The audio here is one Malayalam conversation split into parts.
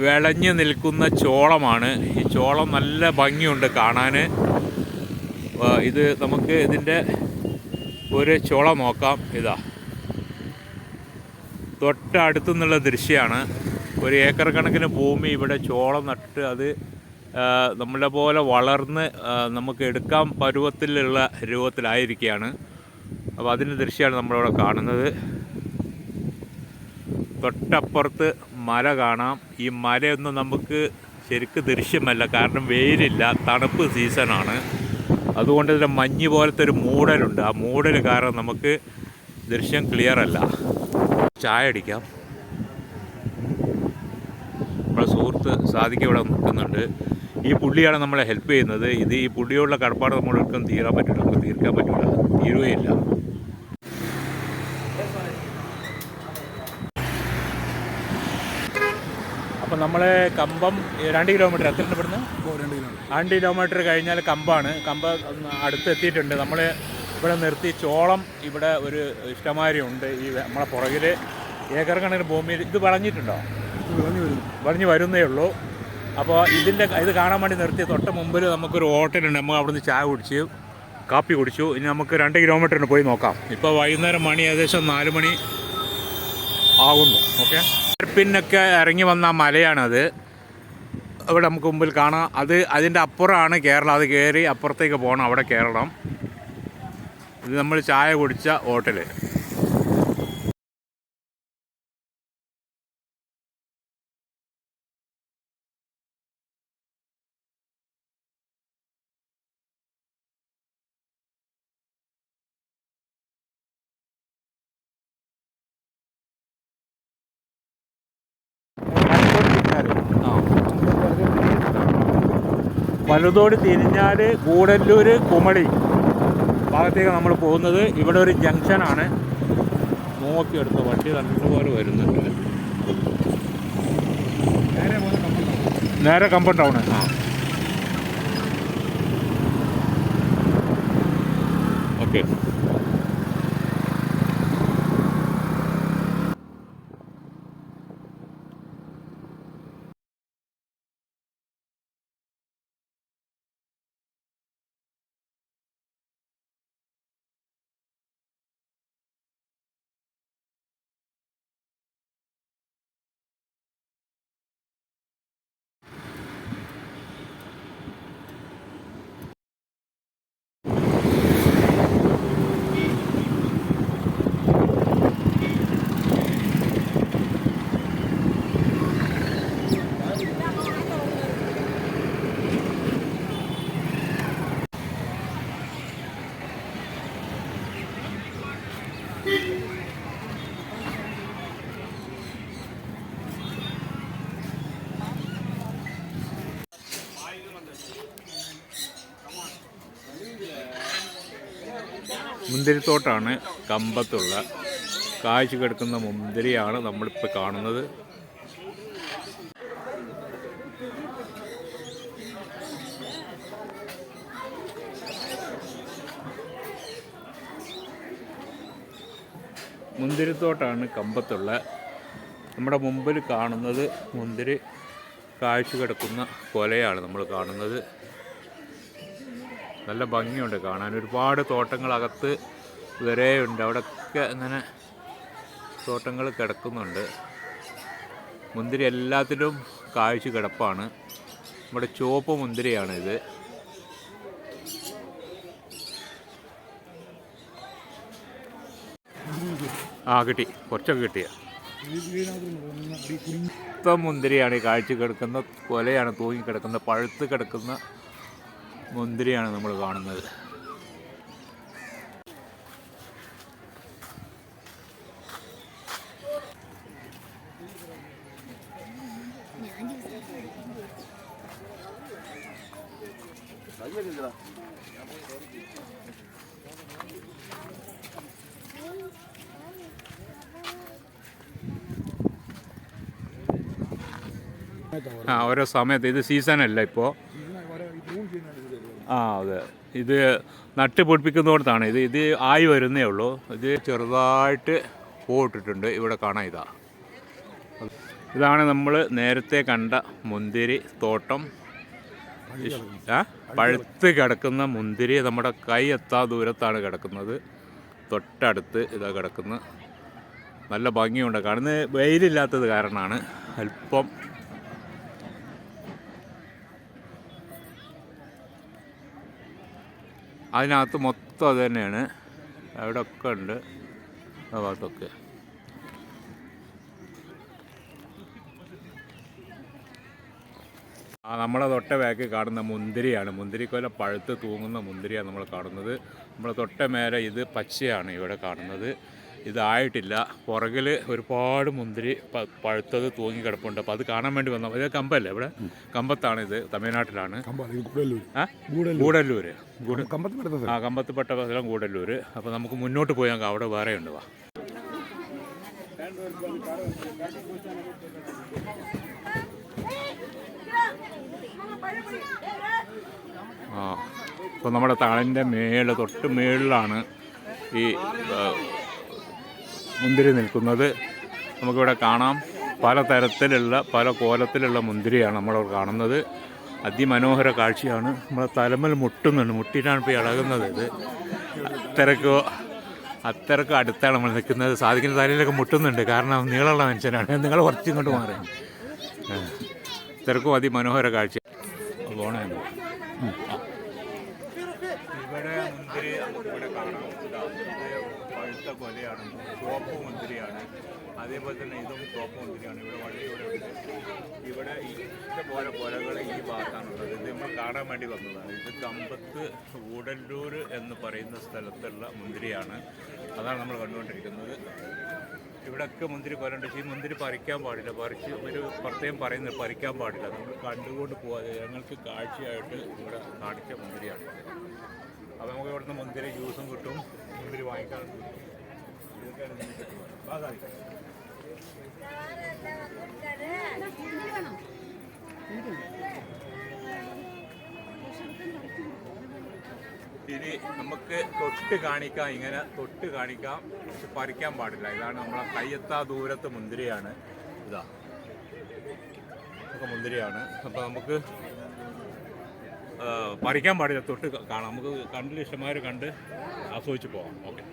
വിളഞ്ഞു നിൽക്കുന്ന ചോളമാണ്. ഈ ചോളം നല്ല ഭംഗിയുണ്ട് കാണാൻ ഇത് നമുക്ക് ഇതിന്റെ ഒരു ചോളം നോക്കാം. ഇതാ. തൊട്ടടുത്തു നിന്നുള്ള ദൃശ്യമാണ് ഒരു ഏക്കർ കണക്കിന് ഭൂമി ഇവിടെ ചോളം നട്ട് അത് നമ്മളെ പോലെ വളർന്ന് നമുക്ക് എടുക്കാൻ പരുവത്തിലുള്ള രൂപത്തിലായിരിക്കുകയാണ്. അപ്പോൾ അതിന്റെ ദൃശ്യമാണ് നമ്മളിവിടെ കാണുന്നത്. തൊട്ടപ്പുറത്ത് മല കാണാം. ഈ മലയൊന്നും നമുക്ക് ശരിക്ക് ദൃശ്യമല്ല. കാരണം വെയിലില്ല. തണുപ്പ് സീസണാണ്. അതുകൊണ്ട് ഇതിന്റെ മഞ്ഞ് പോലത്തെ ഒരു മൂടലുണ്ട്. ആ മൂടൽ കാരണം നമുക്ക് ദൃശ്യം ക്ലിയർ അല്ല. ചായ അടിക്കാം. നമ്മുടെ സുഹൃത്ത് സാധിക്ക് ഇവിടെ നിൽക്കുന്നുണ്ട്. ഈ പുള്ളിയാണ് നമ്മളെ ഹെൽപ്പ് ചെയ്യുന്നത്. ഇത് ഈ പുള്ളിയോടുള്ള കടപ്പാട് നമ്മളൊരിക്കലും തീരാൻ പറ്റില്ല നമുക്ക് തീർക്കാൻ പറ്റില്ല തീരുകയില്ല. നമ്മൾ കമ്പം രണ്ട് കിലോമീറ്റർ എത്ര ഇവിടുന്ന്? രണ്ട് കിലോമീറ്റർ കഴിഞ്ഞാൽ കമ്പാണ്. കമ്പ അടുത്തെത്തിയിട്ടുണ്ട്. നമ്മൾ ഇവിടെ നിർത്തി ചോളം ഇവിടെ ഒരു ഇഷ്ടമാരി ഉണ്ട്. ഈ നമ്മളെ പുറകിൽ ഏക്കർ കണക്കിന് ഭൂമിയിൽ ഇത് വളഞ്ഞിട്ടുണ്ടോ? വളഞ്ഞു വരുന്നേ. ഉള്ളൂ. അപ്പോൾ ഇതിന്റെ ഇത് കാണാൻ വേണ്ടി നിർത്തി തൊട്ട് മുമ്പിൽ നമുക്കൊരു ഹോട്ടലുണ്ട്. നമുക്ക് അവിടുന്ന് ചായ കുടിച്ച് കാപ്പി കുടിച്ചു. ഇനി നമുക്ക് രണ്ട് കിലോമീറ്ററിന് പോയി നോക്കാം. ഇപ്പോൾ വൈകുന്നേരം മണി ഏകദേശം നാല് മണി. ആകുന്നു ഓക്കെ. പിന്നൊക്കെ ഇറങ്ങി വന്ന മലയാണത്. അവിടെ നമുക്ക് മുമ്പിൽ കാണാം. അത് അതിന്റെ അപ്പുറമാണ് കേരളം. അത് കയറി അപ്പുറത്തേക്ക് പോകണം അവിടെ കേരളം. ഇത് നമ്മൾ ചായ കുടിച്ച ഹോട്ടൽ വലതോട് തിരിഞ്ഞാൽ കൂടല്ലൂർ കുമളി ഭാഗത്തേക്ക് നമ്മൾ പോകുന്നത്. ഇവിടെ ഒരു ജംഗ്ഷനാണ്. നോക്കിയെടുത്ത വണ്ടി നല്ലപോലെ വരുന്നുണ്ട്. നേരെ കമ്പം ടൗണ്. ആ. ഓക്കെ. മുന്തിരിത്തോട്ടാണ് കമ്പത്തുള്ള. കാഴ്ച കിടക്കുന്ന മുന്തിരിയാണ് നമ്മളിപ്പോൾ കാണുന്നത്. മുന്തിരിത്തോട്ടാണ് കമ്പത്തുള്ള. നമ്മുടെ മുമ്പിൽ കാണുന്നത് മുന്തിരി കാഴ്ച കിടക്കുന്ന കൊലയാണ് നമ്മൾ കാണുന്നത്. നല്ല ഭംഗിയുണ്ട്. കാണാൻ ഒരുപാട് തോട്ടങ്ങളകത്ത് വരെ ഉണ്ട്. അവിടെയൊക്കെ ഇങ്ങനെ തോട്ടങ്ങൾ കിടക്കുന്നുണ്ട്. മുന്തിരി എല്ലാത്തിലും കാഴ്ച കിടപ്പാണ്. നമ്മുടെ ചുവപ്പ് മുന്തിരിയാണിത്. ആ കിട്ടി. കുറച്ചൊക്കെ കിട്ടിയ. ഇപ്പം മുന്തിരിയാണ് ഈ കാഴ്ച കിടക്കുന്ന കൊലയാണ് തൂങ്ങി കിടക്കുന്ന പഴുത്ത് കിടക്കുന്ന മുന്തിരിയാണ് നമ്മൾ കാണുന്നത്. ആ ഓരോ സമയത്ത് ഇത് സീസണല്ല ഇപ്പോൾ ആ അതെ. ഇത് നട്ട് പൊടിപ്പിക്കുന്നിടത്താണ്. ഇത് ഇത് ആയി വരുന്നേ ഉള്ളൂ. ഇത് ചെറുതായിട്ട് പൂവിട്ടിട്ടുണ്ട് ഇവിടെ കാണാം ഇതാ. ഇതാണ് നമ്മൾ നേരത്തെ കണ്ട മുന്തിരി തോട്ടം. പഴുത്ത് കിടക്കുന്ന മുന്തിരി നമ്മുടെ കൈ എത്താ ദൂരത്താണ് കിടക്കുന്നത്. തൊട്ടടുത്ത് ഇതാ കിടക്കുന്നത് നല്ല ഭംഗിയുണ്ട്. കാണുന്നത് വെയിലില്ലാത്തത് കാരണമാണ്. അല്പം അതിനകത്ത് മൊത്തം അത് തന്നെയാണ്. അവിടെ ഒക്കെ ഉണ്ട്. ആ ഭാഗത്തൊക്കെ. ആ നമ്മളെ തൊട്ട ബാക്കി കാണുന്ന മുന്തിരിയാണ്. മുന്തിരിക്കൊല പഴുത്ത് തൂങ്ങുന്ന മുന്തിരിയാണ് നമ്മൾ കാണുന്നത്. നമ്മളെ തൊട്ട മേലെ ഇത് പച്ചയാണ് ഇവിടെ കാണുന്നത്. ഇതായിട്ടില്ല. പുറകിൽ ഒരുപാട് മുന്തിരി പഴുത്തത് തൂങ്ങി കിടപ്പുണ്ട്. അപ്പോൾ അത് കാണാൻ വേണ്ടി വന്ന ഇത് കമ്പല്ലേ ഇവിടെ? കമ്പത്താണ് ഇത് തമിഴ്നാട്ടിലാണ്. ഗൂഡല്ലൂർ ആ? കമ്പത്തിൽപ്പെട്ട സ്ഥലം. ഗൂഡല്ലൂർ അപ്പോൾ നമുക്ക് മുന്നോട്ട് പോയി ഞങ്ങൾക്ക് അവിടെ വേറെ ഉണ്ട് വാ. ആ ഇപ്പോൾ നമ്മുടെ താളിന്റെ മേളിൽ തൊട്ട് മേളിലാണ് ഈ മുന്തിരി നിൽക്കുന്നത് നമുക്കിവിടെ കാണാം. പല തരത്തിലുള്ള പല കോലത്തിലുള്ള മുന്തിരിയാണ് നമ്മളിവിടെ കാണുന്നത്. അതിമനോഹര കാഴ്ചയാണ്. നമ്മളെ തലമൽ മുട്ടുന്നുണ്ട്. മുട്ടിയിട്ടാണ് ഇപ്പോൾ ഇളകുന്നത് ഇത്. അത്രക്കോ അത്തരക്ക് അടുത്താണ് നമ്മൾ നിൽക്കുന്നത്. സാധിക്കുന്ന തലയിലൊക്കെ മുട്ടുന്നുണ്ട്. കാരണം നീളമുള്ള മനുഷ്യനാണ്. നിങ്ങൾ കുറച്ച് ഇങ്ങോട്ട് മാറി. ആ. അതിമനോഹര കാഴ്ച. പോണേ ഇവിടെ മുന്തിരി നമുക്കിവിടെ കാണാം ഇതാ, ഇത് പഴുത്ത കൊലയാണ് ചുവപ്പ് മുന്തിരിയാണ് അതേപോലെ തന്നെ ഇതും ചുവപ്പ് മുന്തിരിയാണ്. ഇവിടെ വളരെ ഇവിടെ ഇവിടെ ഇഷ്ടംപോലെ കൊലകൾ ഈ ഭാഗത്താണുള്ളത്. ഇത് നമ്മൾ കാണാൻ വേണ്ടി വന്നതാണ്. ഇത് കമ്പത്ത് ഊടല്ലൂർ എന്ന് പറയുന്ന സ്ഥലത്തുള്ള മുന്തിരിയാണ്. അതാണ് നമ്മൾ കണ്ടുകൊണ്ടിരിക്കുന്നത്. ഇവിടെയൊക്കെ മുന്തിരി കൊലുണ്ട് ഈ മുന്തിരി പറിക്കാൻ പാടില്ല. പറിച്ച് ഒരു പ്രത്യേകം പറയുന്നത് പറിക്കാൻ പാടില്ല. നമ്മൾ കണ്ടുകൊണ്ട് പോകാതെ ഞങ്ങൾക്ക് കാഴ്ചയായിട്ട് ഇവിടെ കാണിച്ച മുന്തിരിയാണ്. അപ്പോൾ നമുക്ക് ഇവിടുന്ന് മുന്തിരി ജ്യൂസും കിട്ടും. മുന്തിരി വാങ്ങിക്കാൻ കിട്ടും ഇനി നമുക്ക് തൊട്ട് കാണിക്കാം ഇങ്ങനെ തൊട്ട് കാണിക്കാം. പക്ഷെ പറിക്കാൻ പാടില്ല. ഇതാണ് നമ്മളെ കയ്യെത്താ ദൂരത്ത് മുന്തിരിയാണ്. ഇതാ. മുന്തിരിയാണ്. അപ്പോൾ നമുക്ക് പറിക്കാൻ പാടില്ല. തൊട്ട് കാണാം. നമുക്ക് കണ്ടിൽ ഇഷ്ടമാര് കണ്ട് ആസ്വദിച്ച് പോകാം ഓക്കെ.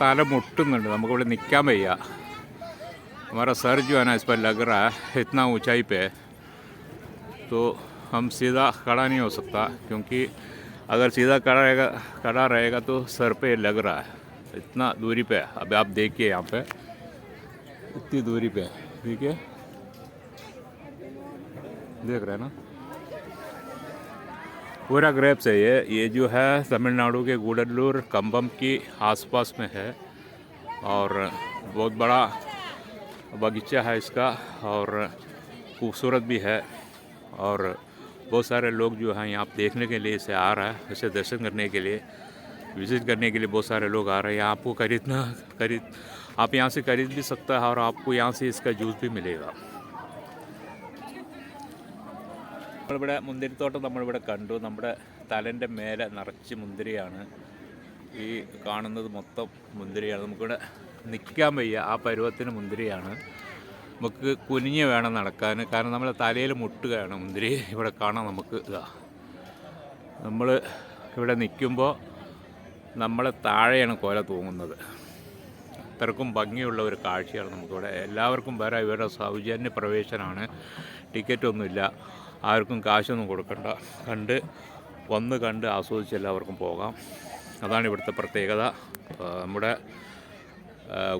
തല മുട്ടുന്നുണ്ട് നമുക്കിവിടെ നിൽക്കാൻ വയ്യ हमारा सर जो है ना इस पर लग रहा है इतना ऊंचाई पे है। तो हम सीधा खड़ा नहीं हो सकता क्योंकि अगर सीधा खड़ा रहेगा खड़ा रहेगा तो सर पे लग रहा है इतना दूरी पे है अभी आप देखिए यहाँ पे इतनी दूरी पे है, ठीक है देख रहे हैं ना पूरा ग्रेप्स है ये। ये जो है तमिलनाडु के गुडल्लूर कम्बम की आसपास में है और बहुत बड़ा बगीचा है इसका और खूबसूरत भी है और बहुत सारे लोग जो हैं यहाँ देखने के लिए इसे आ रहा है, इसे दर्शन करने के लिए, विज़िट करने के लिए बहुत सारे लोग आ रहे हैं। आपको खरीदना, खरीद, आप यहाँ से खरीद भी सकता है और आपको यहाँ से इसका जूस भी मिलेगा। നമ്മളിവിടെ മുന്തിരിത്തോട്ടം നമ്മളിവിടെ കണ്ടു. നമ്മുടെ തലന്റെ മേലെ നിറച്ച് മുന്തിരിയാണ്. ഈ കാണുന്നത് മൊത്തം മുന്തിരിയാണ്. നമുക്കിവിടെ നിൽക്കാൻ വയ്യ. ആ പരുവത്തിന് മുന്തിരിയാണ്. നമുക്ക് കുനിഞ്ഞ് വേണം നടക്കാൻ. കാരണം നമ്മുടെ തലയിൽ മുട്ടുകയാണ് മുന്തിരി. ഇവിടെ കാണാം നമുക്ക്. ഇതാ. നമ്മൾ ഇവിടെ നിൽക്കുമ്പോൾ നമ്മളെ താഴെയാണ് കോല തൂങ്ങുന്നത്. അത്രക്കും ഭംഗിയുള്ള ഒരു കാഴ്ചയാണ് നമുക്കിവിടെ. എല്ലാവർക്കും വരാം ഇവരുടെ സൗജന്യ പ്രവേശനമാണ്. ടിക്കറ്റൊന്നുമില്ല ആർക്കും കാശൊന്നും കൊടുക്കണ്ട. കണ്ട് വന്ന് കണ്ട് ആസ്വദിച്ച് എല്ലാവർക്കും പോകാം. അതാണ് ഇവിടുത്തെ പ്രത്യേകത. നമ്മുടെ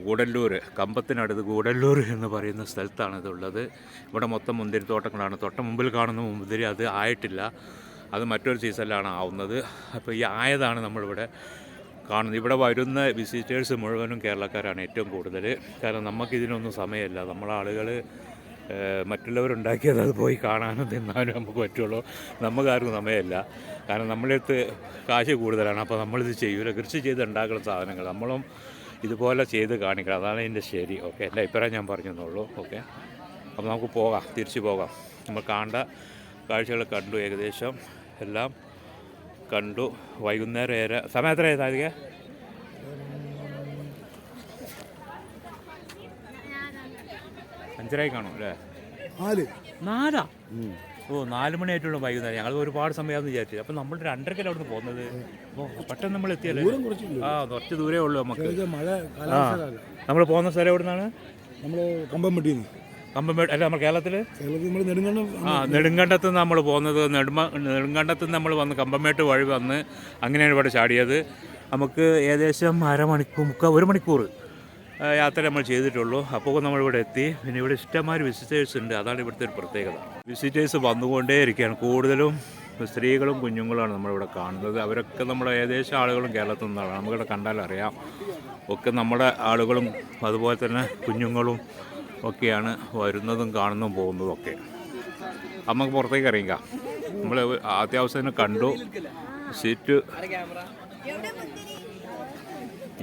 ഗൂഡല്ലൂർ കമ്പത്തിനടുത്ത് ഗൂഡല്ലൂർ എന്ന് പറയുന്ന സ്ഥലത്താണ് ഇതുള്ളത്. ഇവിടെ മൊത്തം മുന്തിരിത്തോട്ടങ്ങളാണ് തൊട്ട മുമ്പിൽ കാണുന്ന മുന്തിരി അത് ആയിട്ടില്ല. അത് മറ്റൊരു സീസണിലാണ് ആവുന്നത്. അപ്പോൾ ഈ ആയതാണ് നമ്മളിവിടെ കാണുന്നത്. ഇവിടെ വരുന്ന വിസിറ്റേഴ്സ് മുഴുവനും കേരളക്കാരാണ് ഏറ്റവും കൂടുതൽ കാരണം നമുക്കിതിനൊന്നും സമയമില്ല. നമ്മളെ ആളുകൾ ഏഹ് മറ്റുള്ളവരുണ്ടാക്കിയത് അത് പോയി കാണാനും തിന്നാനും നമുക്ക് പറ്റുള്ളൂ. നമുക്കാർക്കും സമയമില്ല. കാരണം നമ്മളെടുത്ത് കാശ് കൂടുതലാണ്. അപ്പോൾ നമ്മളിത് ചെയ്യൂല. കൃഷി ചെയ്ത് ഉണ്ടാക്കുന്ന സാധനങ്ങൾ നമ്മളും ഇതുപോലെ ചെയ്ത് കാണിക്കണം. അതാണ് എന്റെ ശരി. ഓക്കെ. എന്റെ അഭിപ്രായം ഞാൻ പറഞ്ഞെന്നുള്ളൂ ഓക്കെ. അപ്പോൾ നമുക്ക് പോകാം. തിരിച്ചു പോകാം. നമ്മൾ കാണേണ്ട കാഴ്ചകൾ കണ്ടു ഏകദേശം. എല്ലാം കണ്ടു. വൈകുന്നേരം ഏറെ സമയം എത്ര ആയതാ അഞ്ചരായി കാണും അല്ലേ? നാല്. നാലാ? ഓ നാല് മണിയായിട്ടുള്ള വൈകുന്നേരം. ഞങ്ങൾ ഒരുപാട് സമയമാണെന്ന് വിചാരിച്ചു. അപ്പം നമ്മൾ രണ്ടരക്കല്ല നിന്ന് പോകുന്നത്? പെട്ടെന്ന് നമ്മൾ എത്തിയല്ലേ? ദൂരം കുറച്ചില്ല ആ കുറച്ച് ദൂരേ ഉള്ളൂ നമുക്ക്. മഴ നമ്മൾ പോകുന്ന സ്ഥലം എവിടെ നിന്നാണ് നമ്മൾ കമ്പമേട് അല്ല നമ്മൾ കേരളത്തിൽ ആ നെടുങ്കണ്ടത്ത് നിന്ന് നമ്മൾ പോകുന്നത്. നെടുമ നെടുങ്കണ്ടത്ത് നിന്ന് നമ്മൾ വന്ന് കമ്പംപേട്ട് വഴി വന്ന് അങ്ങനെയാണ് ഇവിടെ ചാടിയത്. നമുക്ക് ഏകദേശം അരമണിക്കൂർ മുക്കാൽ ഒരു മണിക്കൂർ യാത്ര നമ്മൾ ചെയ്തിട്ടുള്ളൂ. അപ്പോൾ നമ്മൾ ഇവിടെ എത്തി. പിന്നെ ഇവിടെ ഇഷ്ടംമാതിരി വിസിറ്റേഴ്സ് ഉണ്ട്. അതാണ് ഇവിടുത്തെ ഒരു പ്രത്യേകത. വിസിറ്റേഴ്സ് വന്നുകൊണ്ടേ ഇരിക്കുകയാണ് കൂടുതലും സ്ത്രീകളും കുഞ്ഞുങ്ങളാണ് നമ്മളിവിടെ കാണുന്നത്. അവരൊക്കെ നമ്മുടെ ഏകദേശം ആളുകളും കേരളത്തിൽ നിന്നാണ്. നമുക്കിവിടെ കണ്ടാലറിയാം ഒക്കെ നമ്മുടെ ആളുകളും അതുപോലെ തന്നെ കുഞ്ഞുങ്ങളും ഒക്കെയാണ് വരുന്നതും കാണുന്നതും പോകുന്നതും ഒക്കെ. നമുക്ക് പുറത്തേക്ക് ഇറങ്ങിക്കാം. നമ്മൾ അത്യാവശ്യത്തിന് കണ്ടു. സീറ്റ്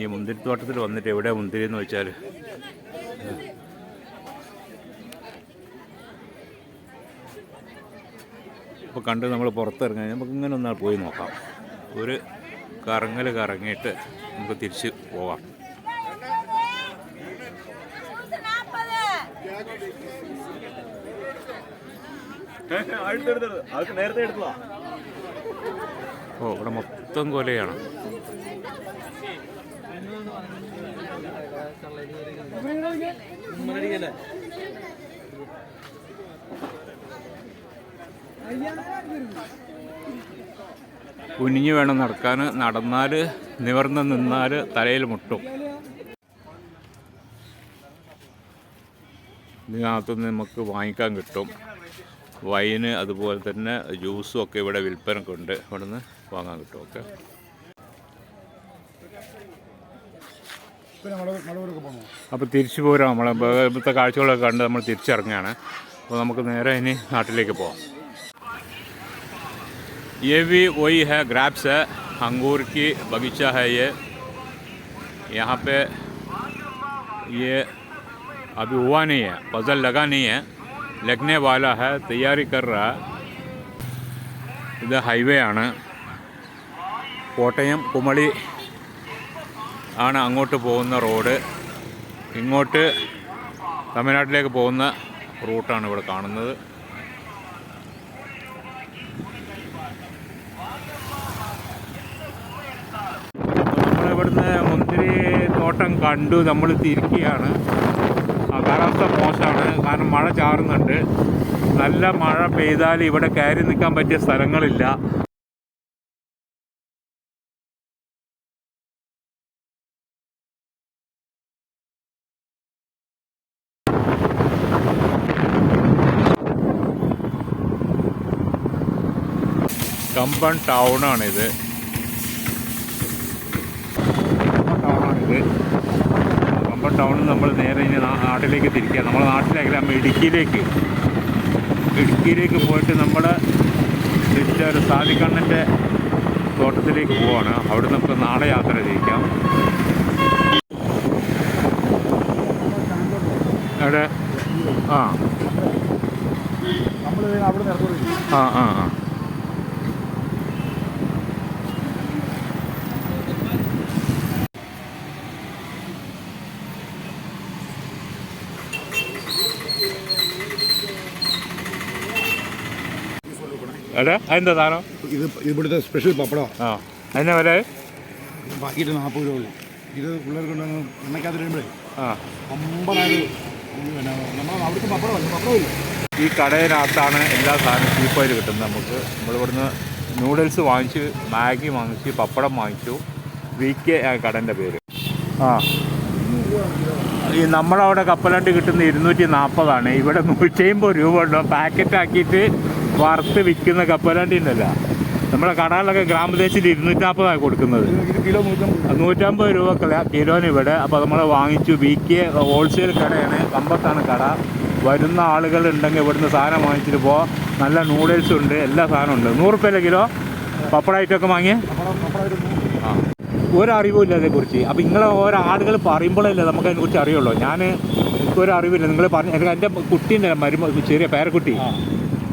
ഈ മുന്തിരിത്തോട്ടത്തിൽ വന്നിട്ട് എവിടെ മുന്തിരി എന്ന് വെച്ചാൽ അപ്പോൾ കണ്ട് നമ്മൾ പുറത്തിറങ്ങി നമുക്ക് ഇങ്ങനെ ഒന്നാൽ പോയി നോക്കാം. ഒരു കറങ്ങൽ കറങ്ങിയിട്ട് നമുക്ക് തിരിച്ച് പോകാം ഓ ഇവിടെ മൊത്തം കൊലയാണ്. കുനിഞ്ഞു വേണം നടക്കാൻ നടന്നാൽ നിവർന്ന് നിന്നാൽ തലയിൽ മുട്ടും. ഇതിനകത്ത് നമുക്ക് വാങ്ങിക്കാൻ കിട്ടും. വൈന് അതുപോലെ തന്നെ ജ്യൂസും ഒക്കെ ഇവിടെ വിൽപ്പനക്കുണ്ട്. ഇവിടെ നിന്ന് വാങ്ങാൻ കിട്ടും. ഓക്കെ പിന്നെ മഴ മഴവരൊക്കെ പോകണോ അപ്പോൾ തിരിച്ചു പോരാം നമ്മളെ ഇപ്പോഴത്തെ കാഴ്ചകളൊക്കെ കണ്ട് നമ്മൾ തിരിച്ചിറങ്ങുകയാണ് അപ്പോൾ നമുക്ക് നേരെ ഇനി നാട്ടിലേക്ക് പോകാം ये भी वही है ग्रैप्स है अंगूर की बगीचा है ये यहाँ पे ये अभी हुआ नहीं है फजल लगा नहीं है लगने वाला है तैयारी कर रहा है ഇത് ഹൈവേ ആണ് കോട്ടയം കുമളി ആണ് അങ്ങോട്ട് പോകുന്ന റോഡ്. ഇങ്ങോട്ട് തമിഴ്നാട്ടിലേക്ക് പോകുന്ന റൂട്ടാണ് ഇവിടെ കാണുന്നത്. നമ്മളിവിടുന്ന് മുന്തിരി തോട്ടം കണ്ടു. നമ്മൾ തിരിക്കുകയാണ്. കാലാവസ്ഥ മോശമാണ്. കാരണം മഴ ചാറുന്നുണ്ട്. നല്ല മഴ പെയ്താൽ ഇവിടെ കയറി നിൽക്കാൻ പറ്റിയ സ്ഥലങ്ങളില്ല. കമ്പൻ ടൗണാണിത്. ടൗണാണിത്. കമ്പൺ ടൗണിൽ നമ്മൾ നേരെ ഇനി നാട്ടിലേക്ക് തിരിക്കുക. നമ്മുടെ നാട്ടിലേക്ക് നമ്മൾ ഇടുക്കിയിലേക്ക്. ഇടുക്കിയിലേക്ക് പോയിട്ട് നമ്മൾ തിരിച്ച ഒരു സാദിക്കണ്ണന്റെ തോട്ടത്തിലേക്ക് പോവാണ്. അവിടെ നമുക്ക് നാളെ യാത്ര ചെയ്യിക്കാം. അവിടെ ആ. നമ്മൾ അവിടെ നിന്ന് ആ ആ ആ. എടാ അതെന്താ സാധനം? ഇത് ഇവിടുത്തെ സ്പെഷ്യൽ പപ്പടം. ആ. അതിനെ വില? പാക്കറ്റ് നാൽപ്പത് രൂപ ഉള്ളൂ. ഇത് പിള്ളേർക്ക് ഉണ്ടെന്ന് എണ്ണയ്ക്കകത്ത് ഇടുമ്പോഴേ ആ. പിന്നെ നമ്മൾ അവിടുത്തെ പപ്പടമല്ല പപ്പടമില്ല ഈ കടയിനകത്താണ് എല്ലാ സാധനവും ചീപ്പായിട്ട് കിട്ടുന്നത് നമുക്ക്. നമ്മൾ നമ്മളിവിടുന്ന് നൂഡിൽസ് വാങ്ങിച്ച് മാഗി വാങ്ങിച്ച് പപ്പടം വാങ്ങിച്ചു. വി കെ കടന്റെ പേര്. ആ. ഈ നമ്മളവിടെ കപ്പലണ്ടി കിട്ടുന്ന ഇരുന്നൂറ്റി നാൽപ്പതാണ് ഇവിടെ നൂറ്റി അമ്പത് രൂപ ഉണ്ടോ പാക്കറ്റ് ആക്കിയിട്ട് വറുത്ത് വിൽക്കുന്ന കപ്പലണ്ടി ഉണ്ടല്ലോ നമ്മുടെ കടകളിലൊക്കെ ഗ്രാമദേശത്തിൽ ഇരുന്നൂറ്റി നാൽപ്പതാണ് കൊടുക്കുന്നത് നൂറ്റമ്പത് രൂപ. കിലോന് ഇവിടെ അപ്പോൾ നമ്മൾ വാങ്ങിച്ചു. വി കെ ഹോൾസെയിൽ കടയാണ്. കമ്പത്താണ് കട. വരുന്ന ആളുകൾ ഉണ്ടെങ്കിൽ ഇവിടുന്ന് സാധനം വാങ്ങിച്ചിട്ട് പോ. നല്ല നൂഡിൽസ് ഉണ്ട്. എല്ലാ സാധനവും ഉണ്ട്. നൂറ് റുപ്യല്ലേ കിലോ പപ്പടായിട്ടൊക്കെ വാങ്ങിയേ? പപ്പടം ആ. ഒരറിവും ഇല്ല അതേക്കുറിച്ച് അപ്പം നിങ്ങളെ ഓരോ ആളുകൾ പറയുമ്പോഴല്ലേ നമുക്ക് അതിനെക്കുറിച്ച് അറിയുള്ളൂ. ഞാൻ ഒരു അറിവില്ല. നിങ്ങൾ പറഞ്ഞ എന്റെ കുട്ടീന്റെ മരുമ ചെറിയ പേരക്കുട്ടി.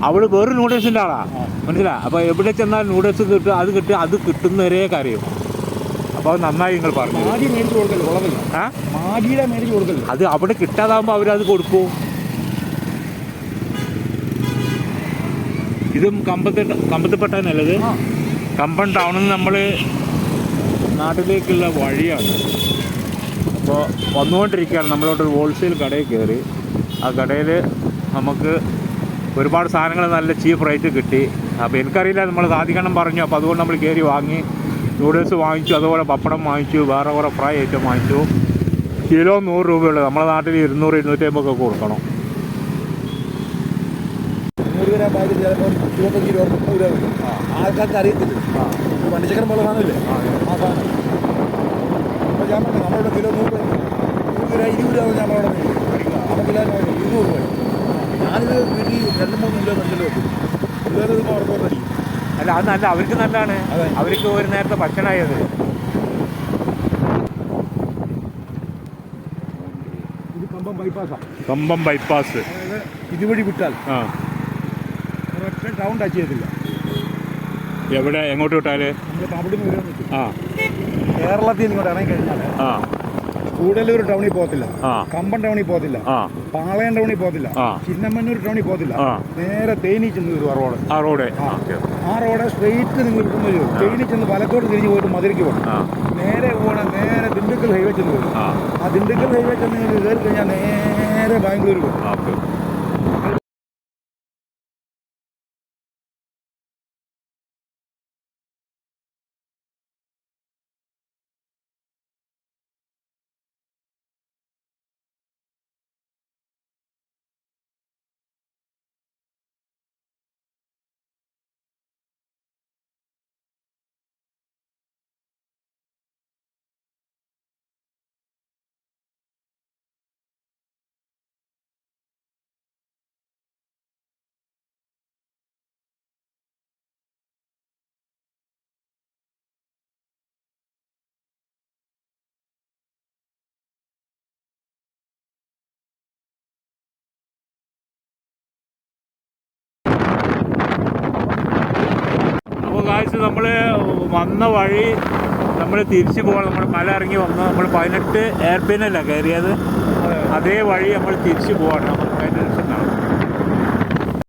അവൾ വേറെ നൂഡിൽസിന്റെ ആളാ. മനസ്സിലാ? അപ്പോൾ എവിടെ ചെന്നാൽ നൂഡിൽസ് കിട്ടും അത് കിട്ടും അത് കിട്ടുന്നവരെ കാര്യം. അപ്പോൾ നന്നായി നിങ്ങൾ പറഞ്ഞു. മാടി മേടിച്ച് കൊടുക്കല്ലോ? കുളമില്ല ആ? മാടിയുടെ മേടിച്ച് കൊടുക്കല്ലോ? അത് അവിടെ കിട്ടാതാകുമ്പോൾ അവരത് കൊടുക്കും. ഇതും കമ്പത്ത് കമ്പത്തിപ്പെട്ടനല്ലത് ആ. കമ്പം ടൗണിൽ നിന്ന് നമ്മൾ നാട്ടിലേക്കുള്ള വഴിയാണ്. അപ്പോൾ വന്നുകൊണ്ടിരിക്കുകയാണ്. നമ്മളോട്ടൊരു ഹോൾസെയിൽ കടയിൽ കയറി. ആ കടയിൽ നമുക്ക് ഒരുപാട് സാധനങ്ങൾ നല്ല ചീപ്പ് റേറ്റ് കിട്ടി. അപ്പോൾ എനിക്കറിയില്ല നമ്മൾ സാധിക്കണം പറഞ്ഞു. അപ്പോൾ അതുകൊണ്ട് നമ്മൾ കയറി വാങ്ങി നൂഡിൽസ് വാങ്ങിച്ചു അതുപോലെ പപ്പടം വാങ്ങിച്ചു വേറെ കുറേ ഫ്രൈ ഐറ്റം വാങ്ങിച്ചു. കിലോ നൂറ് രൂപയുള്ളൂ. നമ്മുടെ നാട്ടിൽ ഇരുന്നൂറ് ഇരുന്നൂറ്റമ്പതൊക്കെ കൊടുക്കണം. നൂറ് ഗ്രാം പാക്കറ്റ് ചിലപ്പോൾ ഇരുപത്തഞ്ച് രൂപ മുപ്പത് രൂപ കിട്ടും ആൾക്കാർക്ക് അറിയത്തില്ല. ഈ പോലെ സാധനമില്ലേ? ആ സാധനം. അപ്പോൾ ഞാൻ പറഞ്ഞു നമ്മളുടെ കിലോ നൂറ് നൂറ് രൂപ ഇരുപത് രൂപ ഞാൻ അവിടെ ഇരുന്നൂറ് രൂപ ഞാനിത് വീട്ടിൽ രണ്ട് മൂന്ന് കിലോ നെഞ്ചൽ വെക്കും. ഇത് അവിടെ അല്ല അത് നല്ല അവർക്ക് നല്ലതാണ്. അവർക്ക് ഒരു നേരത്തെ ഭക്ഷണമായത്. ഇത് കമ്പം ബൈപ്പാസാണ് കമ്പം ബൈപ്പാസ് ഇതുവഴി വിട്ടാൽ ആ. ഒറ്റ ടൗൺ ടച്ച് ചെയ്തില്ല എവിടെ എങ്ങോട്ട് വിട്ടാൽ? നമ്മൾ ആ. കേരളത്തിൽ നിന്ന് ഇങ്ങോട്ട് ഇറങ്ങി കഴിഞ്ഞാൽ ആ. കൂടലൂർ ടൗണിൽ പോകത്തില്ല. കമ്പം ടൗണിൽ പോകത്തില്ല. പാളയം ടൗണിൽ പോകത്തില്ല. ചിന്നമ്മന്നൂർ ടൗണിൽ പോകത്തില്ല. നേരെ തേനി ചെന്ന് വരും ആ റോഡ്. ആ റോഡ്. ആ. റോഡ് സ്ട്രെയിറ്റ് നിങ്ങൾ വരും. തേനി ചെന്ന് വലത്തോട്ട് തിരിഞ്ഞ് പോയിട്ട് മധുരയ്ക്ക് പോകണം. നേരെ പോകണം നേരെ ദിണ്ടുക്കൽ ഹൈവേ ചെന്ന് വരും. ആ. ദിണ്ടുക്കൽ ഹൈവേ ചെന്ന് കയറി കഴിഞ്ഞാൽ നേരെ ബാംഗ്ലൂർ പോകും. കാഴ്ച നമ്മൾ വന്ന വഴി നമ്മൾ തിരിച്ചു പോകണം. നമ്മൾ മല ഇറങ്ങി വന്ന്. നമ്മൾ പതിനെട്ട് എയർപിന്നല്ല കയറിയത്? അതേ. വഴി നമ്മൾ തിരിച്ചു പോകണം നമുക്ക് അതിന്റെ രസം കാണാം